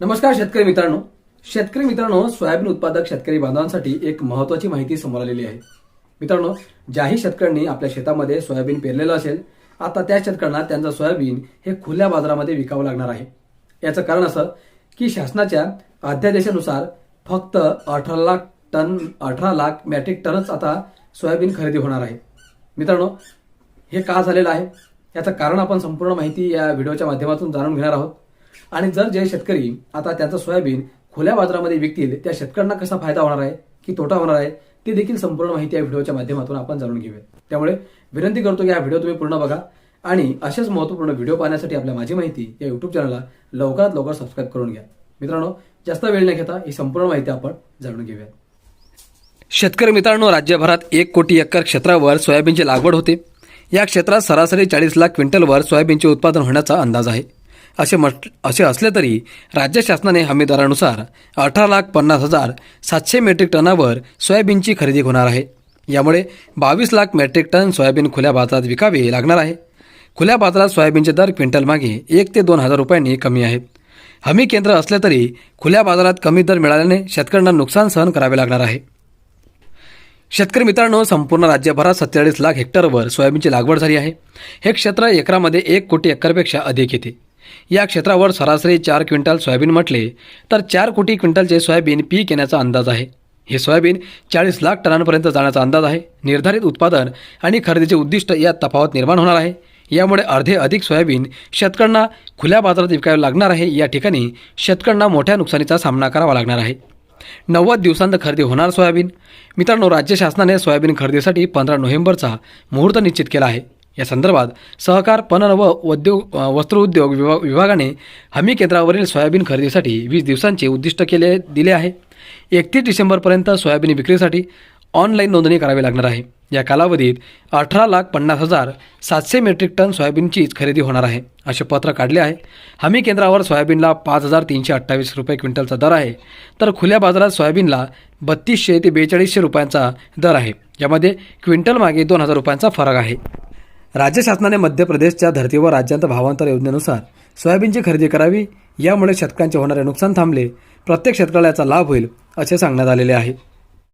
नमस्कार शेतकरी मित्रांनो. शेतकरी मित्रांनो सोयाबीन उत्पादक शेतकरी बांधवांसाठी एक महत्वाची माहिती समोर आलेली आहे. मित्रांनो ज्याही शेतकऱ्यांनी आपल्या शेतामध्ये सोयाबीन पेरलेलं असेल आता त्या शेतकऱ्यांना त्यांचं सोयाबीन हे खुल्या बाजारामध्ये विकावं लागणार आहे. याचं कारण असं की शासनाच्या अध्यादेशानुसार फक्त अठरा लाख टन अठरा लाख मॅट्रिक टनच आता सोयाबीन खरेदी होणार आहे. मित्रांनो हे का झालेलं आहे? याचं कारण आपण संपूर्ण माहिती या व्हिडिओच्या माध्यमातून जाणून घेणार आहोत. आणि जर जे शेतकरी आता त्यांचं सोयाबीन खुल्या बाजारामध्ये विकतील त्या शेतकऱ्यांना कसा फायदा होणार आहे की तोटा होणार आहे ते देखील संपूर्ण माहिती या व्हिडिओच्या माध्यमातून आपण जाणून घेऊया त्यामुळे विनंती करतो की हा व्हिडिओ तुम्ही पूर्ण बघा आणि असेच महत्त्वपूर्ण व्हिडिओ पाहण्यासाठी आपल्या माझी माहिती या युट्यूब चॅनलला लवकरात लवकर सबस्क्राईब करून घ्या. मित्रांनो जास्त वेळ न घेता ही संपूर्ण माहिती आपण जाणून घेऊया शेतकरी मित्रांनो राज्यभरात एक कोटी एकर क्षेत्रावर सोयाबीनची लागवड होते. या क्षेत्रात सरासरी चाळीस लाख क्विंटलवर सोयाबीनचे उत्पादन होण्याचा अंदाज आहे. असे म्हट असे असले तरी राज्य शासनाने हमीदारानुसार अठरा लाख पन्नास हजार सातशे मेट्रिक टनावर सोयाबीनची खरेदी होणार आहे. यामुळे बावीस लाख मेट्रिक टन सोयाबीन खुल्या बाजारात विकावे लागणार आहे. खुल्या बाजारात सोयाबीनचे दर क्विंटल मागे एक ते दोन हजार रुपयांनी कमी आहेत. हमी केंद्र असले तरी खुल्या बाजारात कमी दर मिळाल्याने शेतकऱ्यांना नुकसान सहन करावे लागणार आहे. शेतकरी मित्रांनो संपूर्ण राज्यभरात सत्तेचाळीस लाख हेक्टरवर सोयाबीनची लागवड झाली आहे. हे क्षेत्र एकरामध्ये एक कोटी एकरपेक्षा अधिक येते. या क्षेत्रावर सरासरी चार क्विंटल सोयाबीन म्हटले तर चार कोटी क्विंटलचे सोयाबीन पीक येण्याचा अंदाज आहे. हे सोयाबीन चाळीस लाख टनांपर्यंत जाण्याचा अंदाज आहे. निर्धारित उत्पादन आणि खरेदीचे उद्दिष्ट यात तफावत निर्माण होणार आहे. यामुळे अर्धे अधिक सोयाबीन शेतकऱ्यांना खुल्या बाजारात विकावे लागणार आहे. या ठिकाणी शेतकऱ्यांना मोठ्या नुकसानीचा सामना करावा लागणार आहे. नव्वद दिवसांत खरेदी होणार सोयाबीन. मित्रांनो राज्य शासनाने सोयाबीन खरेदीसाठी पंधरा नोव्हेंबरचा मुहूर्त निश्चित केला आहे. या संदर्भात सहकार पणन व उद्योग वस्त्रोद्योग विभाग विभागाने हमी केंद्रावरील सोयाबीन खरेदीसाठी वीस दिवसांचे उद्दिष्ट केले दिले आहे. एकतीस डिसेंबरपर्यंत सोयाबीन विक्रीसाठी ऑनलाईन नोंदणी करावी लागणार आहे. या कालावधीत अठरा लाख पन्नास हजार सातशे मेट्रिक टन सोयाबीनचीच खरेदी होणार आहे असे पत्र काढले आहे. हमी केंद्रावर सोयाबीनला पाच हजार तीनशे अठ्ठावीस रुपये क्विंटलचा दर आहे तर खुल्या बाजारात सोयाबीनला बत्तीसशे ते बेचाळीसशे रुपयांचा दर आहे. यामध्ये क्विंटल मागे दोन हजार रुपयांचा फरक आहे. राज्य शासनाने मध्य प्रदेशच्या धर्तीवर राज्यांत भावांतर योजनेनुसार सोयाबीनची खरेदी करावी. यामुळे शेतकऱ्यांचे होणारे नुकसान थांबले. प्रत्येक शेतकऱ्याला याचा लाभ होईल असे सांगण्यात आलेले आहे.